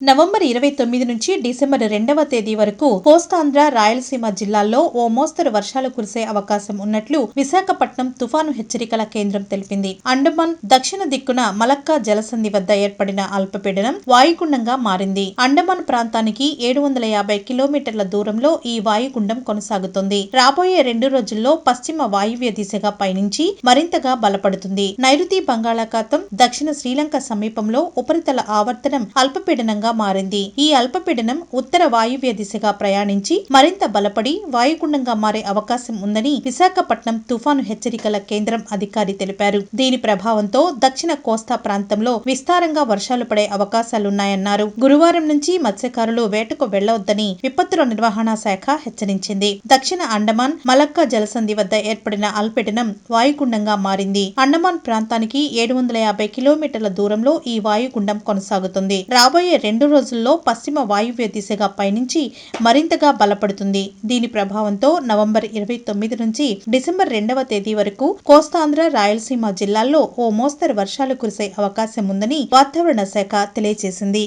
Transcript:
November ఇరవై తొమ్మిది నుంచి డిసెంబర్ రెండవ తేదీ వరకు కోస్తాంధ్ర రాయలసీమ జిల్లాల్లో ఓ మోస్తరు వర్షాలు కురిసే అవకాశం ఉన్నట్లు విశాఖపట్నం తుఫాను హెచ్చరికల కేంద్రం తెలిపింది. అండమాన్ దక్షిణ దిక్కున మలక్కా జలసంధి వద్ద ఏర్పడిన అల్పపీడనం వాయుగుండంగా మారింది. అండమాన్ ప్రాంతానికి ఏడు వందల యాభై కిలోమీటర్ల దూరంలో ఈ వాయుగుండం కొనసాగుతుంది. రాబోయే రెండు రోజుల్లో పశ్చిమ వాయువ్య దిశగా పయనించి మరింతగా బలపడుతుంది. నైరుతి బంగాళాఖాతం దక్షిణ శ్రీలంక సమీపంలో ఉపరితల ఆవర్తనం అల్పపీడనంగా మారింది. ఈ అల్పపీడనం ఉత్తర వాయువ్య దిశగా ప్రయాణించి మరింత బలపడి వాయుగుండంగా మారే అవకాశం ఉందని విశాఖపట్నం తుఫాను హెచ్చరికల కేంద్రం అధికారి తెలిపారు. దీని ప్రభావంతో దక్షిణ కోస్తా ప్రాంతంలో విస్తారంగా వర్షాలు పడే అవకాశాలున్నాయన్నారు. గురువారం నుంచి మత్స్యకారులు వేటకు వెళ్ళవద్దని విపత్తుల నిర్వహణ శాఖ హెచ్చరించింది. దక్షిణ అండమాన్ మలక్కా జలసంధి వద్ద ఏర్పడిన అల్పీడనం వాయుగుండంగా మారింది. అండమాన్ ప్రాంతానికి ఏడు వందల యాభై కిలోమీటర్ల దూరంలో ఈ వాయుగుండం కొనసాగుతుంది. రాబోయే రెండు రోజుల్లో పశ్చిమ వాయువ్య దిశగా పయనించి మరింతగా బలపడుతుంది. దీని ప్రభావంతో నవంబర్ ఇరవై తొమ్మిది నుంచి డిసెంబర్ రెండవ తేదీ వరకు కోస్తాంధ్ర రాయలసీమ జిల్లాల్లో ఓ మోస్తరు వర్షాలు కురిసే అవకాశం ఉందని వాతావరణ శాఖ తెలియజేసింది.